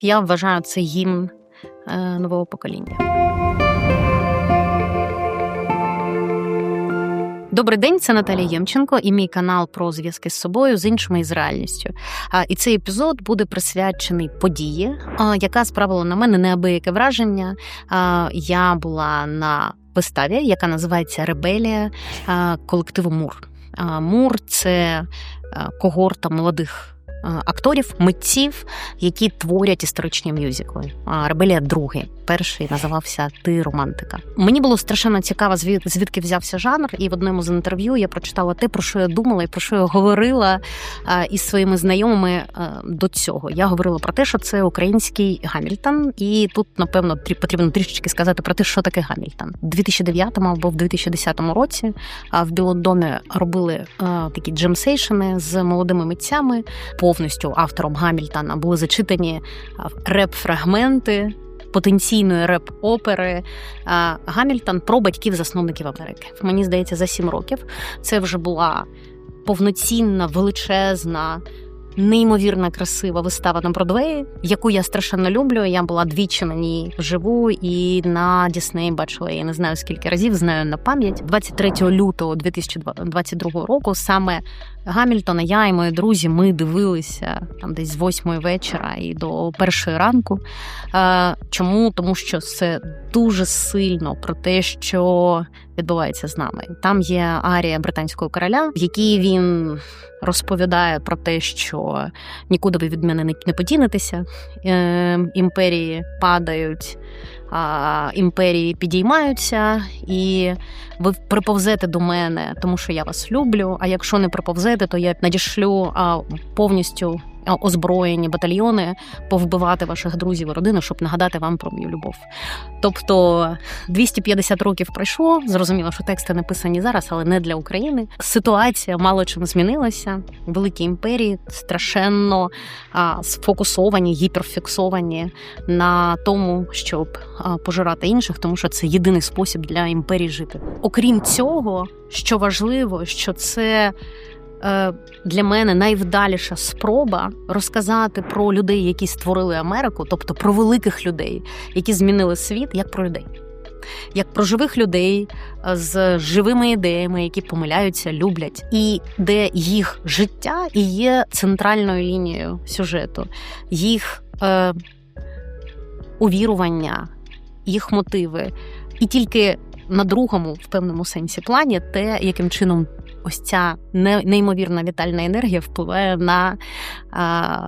Я вважаю це гімн е, нового покоління. Добрий день, це Наталія Ємченко і мій канал про зв'язки з собою з іншими і з реальністю. І цей епізод буде присвячений події, яка справила на мене неабияке враження. Я була на виставі, яка називається Ребелія колективу Мур. Мур це когорта молодих. А, Акторів, митців, які творять історичні мюзикли. Ребелія другий, перший називався Ти романтика. Мені було страшенно цікаво, звід- звідки взявся жанр, і в одному з інтерв'ю я прочитала те, про що я думала і про що я говорила із своїми знайомими до цього. Я говорила про те, що це український Гамільтон, і тут, напевно, трі- потрібно трішечки сказати про те, що таке Гамільтон. У 2009 або в 2010 році в Білодомі робили такі джемсейшени з молодими митцями. Повністю автором Гамільтона були зачитані реп-фрагменти. Потенційної реп-опери а, Гамільтон про батьків-засновників Америки. Мені здається, за сім років це вже була повноцінна, величезна, неймовірно красива вистава на Бродвеї, яку я страшенно люблю. Я була двічі на ній вживу і на Дісней бачила я не знаю скільки разів, знаю на пам'ять. 23 лютого 2022 року саме Гамільтона, я і мої друзі, ми дивилися там десь з восьмої вечора і до першої ранку. Е, Чому? Тому що це дуже сильно про те, що відбувається з нами. Там є арія британського короля, в якій він розповідає про те, що нікуди ви від мене не- не подінетеся. Е, Імперії падають, імперії підіймаються, і ви приповзете до мене, тому що я вас люблю. А якщо не приповзете, то я надішлю повністю озброєні батальйони повбивати ваших друзів і родину, щоб нагадати вам про мою любов. Тобто 250 років пройшло. Зрозуміло, що тексти написані зараз, але не для України. Ситуація мало чим змінилася. Великі імперії страшенно а, сфокусовані, гіперфіксовані на тому, щоб а, пожирати інших, тому що це єдиний спосіб для імперії жити. Окрім цього, що важливо, що це. Е, Для мене найвдаліша спроба розказати про людей, які створили Америку, тобто про великих людей, які змінили світ, як про людей, як про живих людей е, з живими ідеями, які помиляються, люблять, і де їх життя і є центральною лінією сюжету, їх е, увірування, їх мотиви, і тільки на другому, в певному сенсі, плані те, яким чином ось ця неймовірна вітальна енергія впливає на,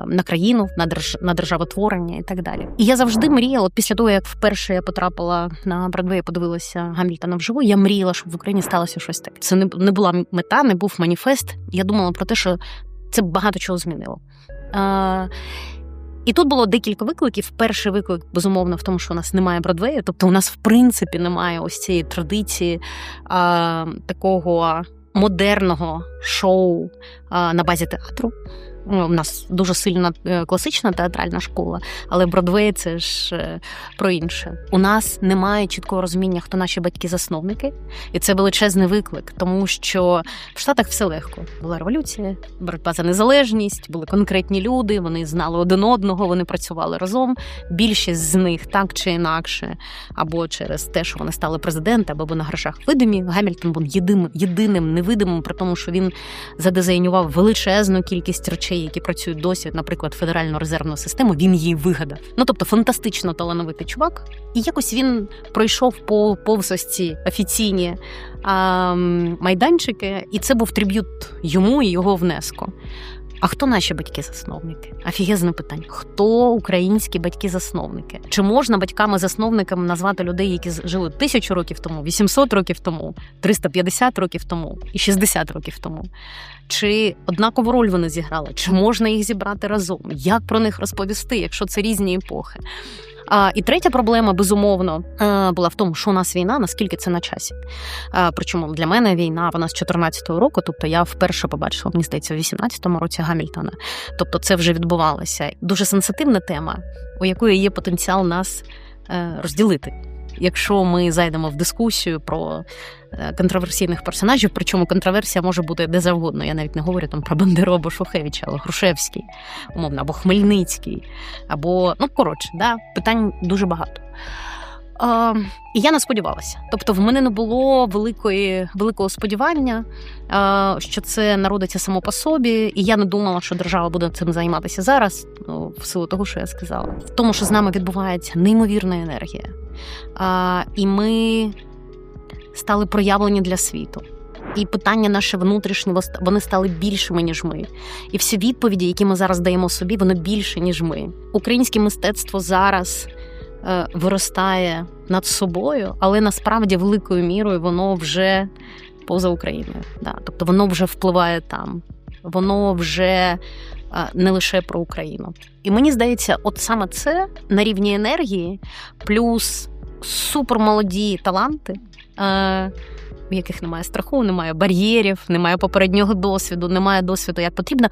на країну, на, держ, на державотворення і так далі. І я завжди мріяла, після того, як вперше я потрапила на Бродвей, подивилася Гамільтона вживу, я мріяла, щоб в Україні сталося щось таке. Це не, не була мета, не був маніфест. Я думала про те, що це багато чого змінило. А, і тут було декілька викликів. Перший виклик, безумовно, в тому, що у нас немає Бродвею, тобто у нас в принципі немає ось цієї традиції а, такого модерного шоу на базі театру. Ну, У нас дуже сильна е, класична театральна школа, але Бродвей це ж е, про інше. У нас немає чіткого розуміння, хто наші батьки-засновники, і це величезний виклик, тому що в Штатах все легко. Була революція, боротьба за незалежність, були конкретні люди, вони знали один одного, вони працювали разом. Більшість з них так чи інакше, або через те, що вони стали президентами, або на грошах видимі. Гамільтон був єдиним, єдиним невидимим, при тому, що він задизайнював величезну кількість речей, які працюють досі, наприклад, федеральну резервну систему. Він її вигадав. Ну тобто фантастично талановитий чувак, і якось він пройшов по повзості офіційні а, майданчики, і це був триб'ют йому і його внеску. А хто наші батьки-засновники? Офігезне питання. Хто українські батьки-засновники? Чи можна батьками-засновниками назвати людей, які жили тисячу років тому, 800 років тому, 350 років тому і 60 років тому? Чи однакову роль вони зіграли? Чи можна їх зібрати разом? Як про них розповісти, якщо це різні епохи? А, і третя проблема, безумовно, е, була в тому, що у нас війна, наскільки це на часі. А, причому для мене війна вона з 14-го року, тобто я вперше побачила, мені здається, в 18-му році Гамільтона. Тобто це вже відбувалося. Дуже сенситивна тема, у якої є потенціал нас е, розділити. Якщо ми зайдемо в дискусію про е, контроверсійних персонажів, причому контроверсія може бути де завгодно. Я навіть не говорю там про Бандеру або Шухевича, але Грушевський, умовно, або Хмельницький, або ну коротше, да, питань дуже багато. І я не сподівалася. Тобто, в мене не було великої, великого сподівання, що це народиться само по собі, і я не думала, що держава буде цим займатися зараз, ну, в силу того, що я сказала. В тому, що з нами відбувається неймовірна енергія. І ми стали проявлені для світу. І питання наше внутрішнє вони стали більшими ніж ми. І всі відповіді, які ми зараз даємо собі, воно більше ніж ми. Українське мистецтво зараз виростає над собою, але насправді великою мірою воно вже поза Україною. Да. Тобто воно вже впливає там, воно вже е, не лише про Україну. І мені здається, от саме це на рівні енергії, плюс супермолоді таланти. Е, в яких немає страху, немає бар'єрів, немає попереднього досвіду, немає досвіду, як потрібно,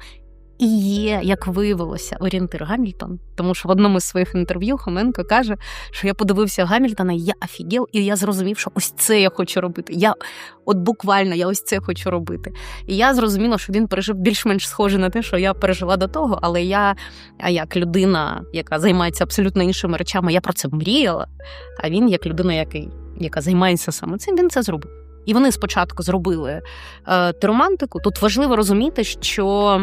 і є, як виявилося, орієнтир Гамільтон. Тому що в одному з своїх інтерв'ю Хоменко каже, що я подивився Гамільтона, і я офігел, і я зрозумів, що ось це я хочу робити. Я от буквально я ось це хочу робити. І я зрозуміла, що він пережив більш-менш схоже на те, що я пережила до того, але я, як людина, яка займається абсолютно іншими речами, я про це мріяла. А він, як людина, який, яка займається саме цим, він це зробив. І вони спочатку зробили е, теромантику. Тут важливо розуміти, що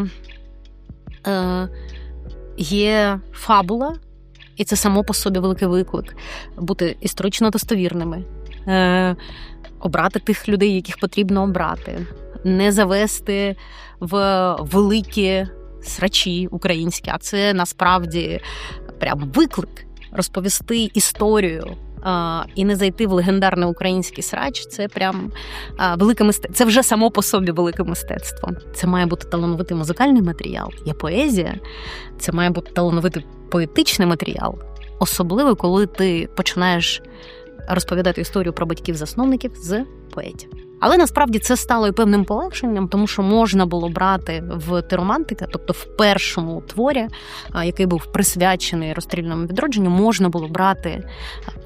є фабула, і це само по собі великий виклик бути історично достовірними, е, обрати тих людей, яких потрібно обрати, не завести в великі срачі українські, а це насправді прям виклик розповісти історію і не зайти в легендарний український срач, це прям велике мистецтво. Це вже само по собі велике мистецтво. Це має бути талановитий музикальний матеріал, є поезія, це має бути талановитий поетичний матеріал, особливо коли ти починаєш розповідати історію про батьків-засновників з поетів. Але насправді це стало і певним полегшенням, тому що можна було брати в теромантика, тобто в першому творі, який був присвячений розстрільному відродженню, можна було брати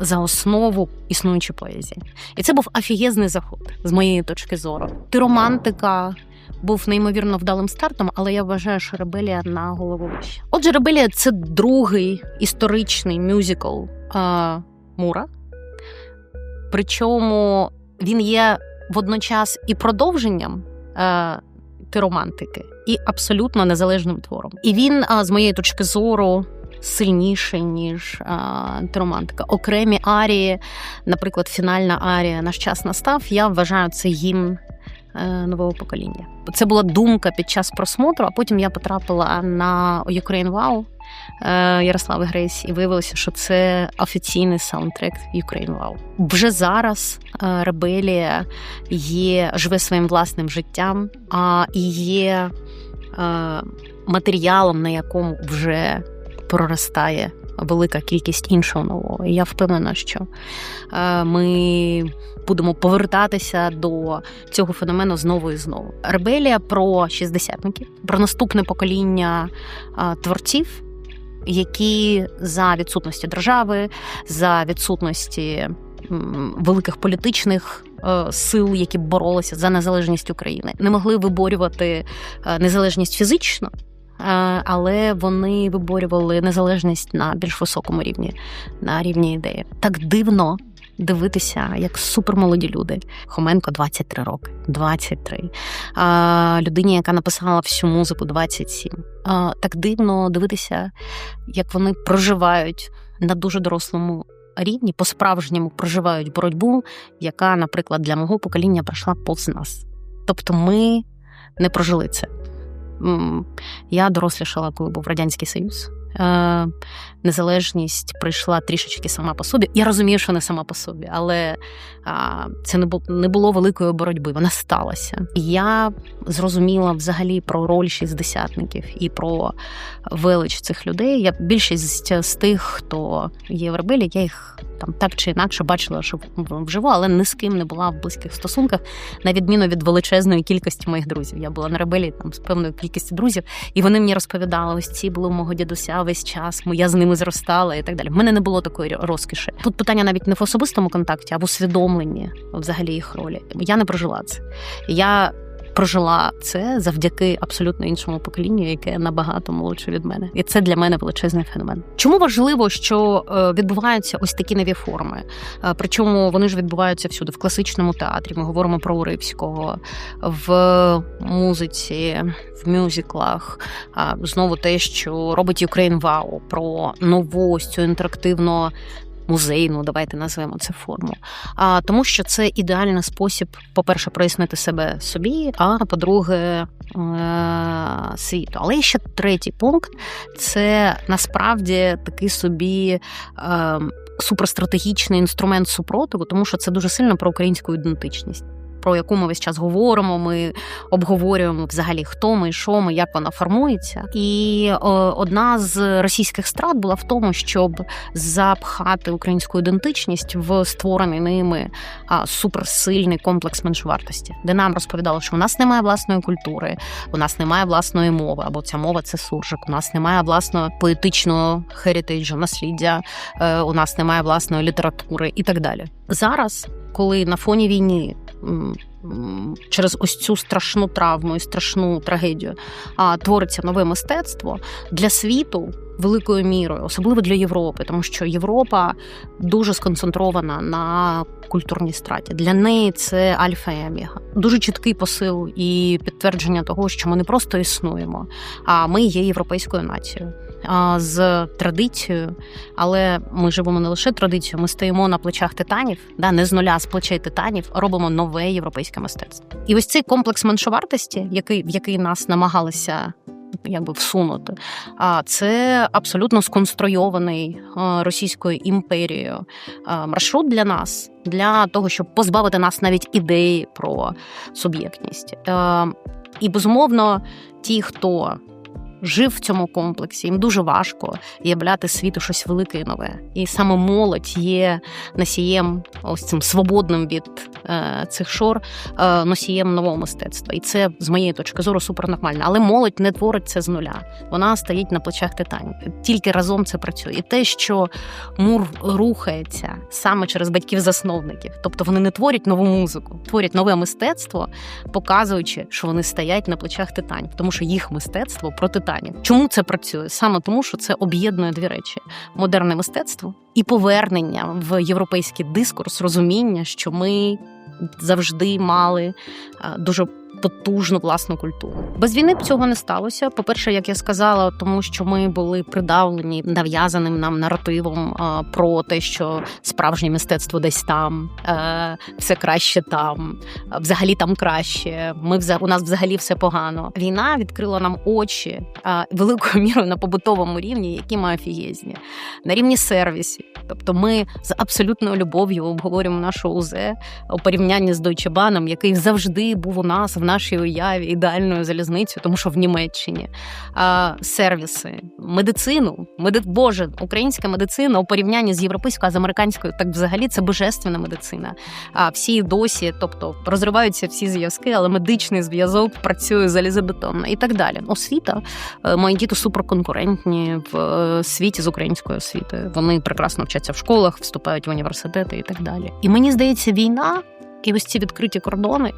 за основу існуючі поезії. І це був афігезний заход з моєї точки зору. Тиромантика був неймовірно вдалим стартом, але я вважаю, що ребелія на голову вище. Отже, ребелія це другий історичний мюзикл Мура. Причому він є водночас і продовженням е, тиромантики, і абсолютно незалежним твором. І він, е, з моєї точки зору, сильніший ніж е, тиромантика. Окремі арії, наприклад, фінальна арія Наш час настав. Я вважаю це гімн е, нового покоління. Це була думка під час просмотру, а потім я потрапила на Ukraine Wow Е, Ярослави Грейс, і виявилося, що це офіційний саундтрек Ukraine Wow. Вже зараз е, Ребелія є живе своїм власним життям, а і є е, матеріалом, на якому вже проростає. Велика кількість іншого нового. І я впевнена, що ми будемо повертатися до цього феномену знову і знову. Ребелія про шістдесятників, про наступне покоління творців, які за відсутності держави, за відсутності великих політичних е, сил, які боролися за незалежність України, не могли виборювати е, незалежність фізично. Е, але вони виборювали незалежність на більш високому рівні, на рівні ідеї. Так дивно дивитися, як супермолоді люди. Хоменко 23 роки, 23. А, Людині, яка написала всю музику 27. А, Так дивно дивитися, як вони проживають на дуже дорослому рівні, по-справжньому проживають боротьбу, яка, наприклад, для мого покоління пройшла повз нас. Тобто ми не прожили це. Я дорослішала, коли був Радянський Союз. Е, незалежність прийшла трішечки сама по собі. Я розумію, що не сама по собі, але це не було великої боротьби. Вона сталася. Я зрозуміла взагалі про роль шістдесятників і про велич цих людей. Я більшість з тих, хто є в ребелі, я їх там так чи інакше бачила що вживу, але ні з ким не була в близьких стосунках, на відміну від величезної кількості моїх друзів. Я була на ребелі там з певною кількістю друзів, і вони мені розповідали: ось ці були у мого дідуся весь час, я з ними зростала і так далі. В мене не було такої розкіші. Тут питання навіть не в особистому контакті, а в усвідомленні взагалі їх ролі. Я не прожила це. Я прожила це завдяки абсолютно іншому поколінню, яке набагато молодше від мене, і це для мене величезний феномен. Чому важливо, що е, відбуваються ось такі нові форми? Е, причому вони ж відбуваються всюди в класичному театрі. Ми говоримо про Уривського, в музиці, в мюзиклах. Знову те, що робить Ukraine Wow, про нову цю інтерактивно музейну, давайте назвемо це форму. А тому, що це ідеальний спосіб, по-перше, прояснити себе собі, а по-друге, е, світу. Але ще третій пункт це насправді такий собі. Е, суперстратегічний інструмент супротиву, тому що це дуже сильно про українську ідентичність про яку ми весь час говоримо. Ми обговорюємо взагалі, хто ми, що ми, як вона формується. І одна з російських страт була в тому, щоб запхати українську ідентичність в створений ними суперсильний комплекс меншовартості, де нам розповідали, що у нас немає власної культури, у нас немає власної мови, або ця мова це суржик. У нас немає власного поетичного херітейджу, насліддя, е, у нас немає власної літератури і так далі. Зараз, коли на фоні війни через ось цю страшну травму і страшну трагедію твориться нове мистецтво для світу. Великою мірою, особливо для Європи, тому що Європа дуже сконцентрована на культурній страті. Для неї це альфа і омега. Дуже чіткий посил і підтвердження того, що ми не просто існуємо, а ми є європейською нацією з традицією, але ми живемо не лише традицією, ми стоїмо на плечах титанів, да, не з нуля, з плечей титанів, робимо нове європейське мистецтво. І ось цей комплекс меншовартості, який в який нас намагалися. Якби всунути, а це абсолютно сконструйований Російською імперією маршрут для нас, для того, щоб позбавити нас навіть ідеї про суб'єктність. І безумовно, ті, хто жив в цьому комплексі, їм дуже важко являти світу щось велике і нове. І саме молодь є носієм, ось цим свободним від е, цих шор, е, носієм нового мистецтва. І це з моєї точки зору супернормально. Але молодь не творить це з нуля. Вона стоїть на плечах титанів. Тільки разом це працює. І те, що мур рухається саме через батьків-засновників, тобто вони не творять нову музику, творять нове мистецтво, показуючи, що вони стоять на плечах титанів, тому що їх мистецтво про титанів питання. Чому це працює? Саме тому, що це об'єднує дві речі: модерне мистецтво і повернення в європейський дискурс, розуміння, що ми завжди мали дуже потужну власну культуру. Без війни б цього не сталося. По перше, як я сказала, тому що ми були придавлені нав'язаним нам наративом про те, що справжнє мистецтво десь там, е, все краще там, взагалі там краще. Ми у нас взагалі все погано. Війна відкрила нам очі великою мірою на побутовому рівні, які ми офігезні, на рівні сервісів. Тобто, ми з абсолютною любов'ю обговорюємо нашу УЗЕ у порівнянні з Bahn, який завжди був у нас в нашій уяві ідеальною залізницею, тому що в Німеччині а, сервіси, медицину, меди... Боже, українська медицина у порівнянні з європейською, а з американською, так взагалі це божественна медицина. А всі досі, тобто розриваються всі зв'язки, але медичний зв'язок працює залізобетонно і так далі. Освіта е, мої діти суперконкурентні в е, світі з українською освітою. Вони прекрасно вчаться в школах, вступають в університети і так далі. І мені здається, війна. І ось ці відкриті кордони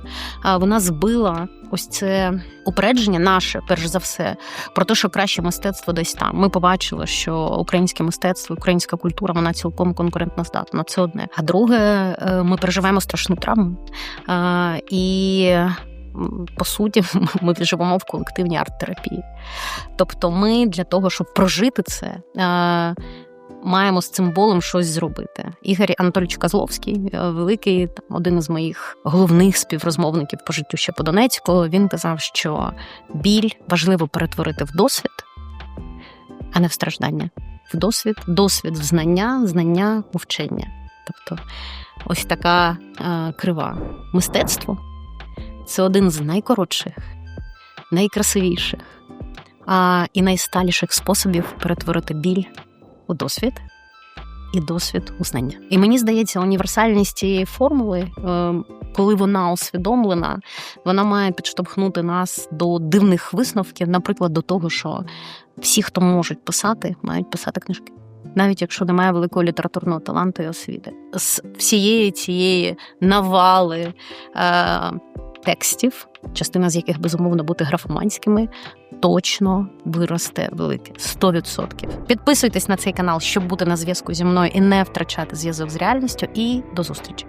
вона збила ось це упередження наше, перш за все, про те, що краще мистецтво десь там. Ми побачили, що українське мистецтво, українська культура вона цілком конкурентно здатна. Це одне. А друге, е, ми переживаємо страшну травму. І по суті, ми живемо в колективній арт-терапії. Тобто, ми для того, щоб прожити це маємо з цим болем щось зробити. Ігор Анатолійович Козловський, е, великий там один із моїх головних співрозмовників по життю ще по Донецьку. Він казав, що біль важливо перетворити в досвід, а не в страждання. В досвід, досвід в знання, знання у вчення. Тобто, ось така е, крива. Мистецтво це один з найкоротших, найкрасивіших а, і найсталіших способів перетворити біль досвід і досвід узнання. І мені здається, універсальність цієї формули, е, коли вона усвідомлена, вона має підштовхнути нас до дивних висновків, наприклад, до того, що всі, хто можуть писати, мають писати книжки. Навіть якщо немає великого літературного таланту і освіти, з всієї цієї навали е, текстів, частина з яких безумовно бути графоманськими, точно виросте велике 100%. Підписуйтесь на цей канал, щоб бути на зв'язку зі мною і не втрачати зв'язок з реальністю. І до зустрічі.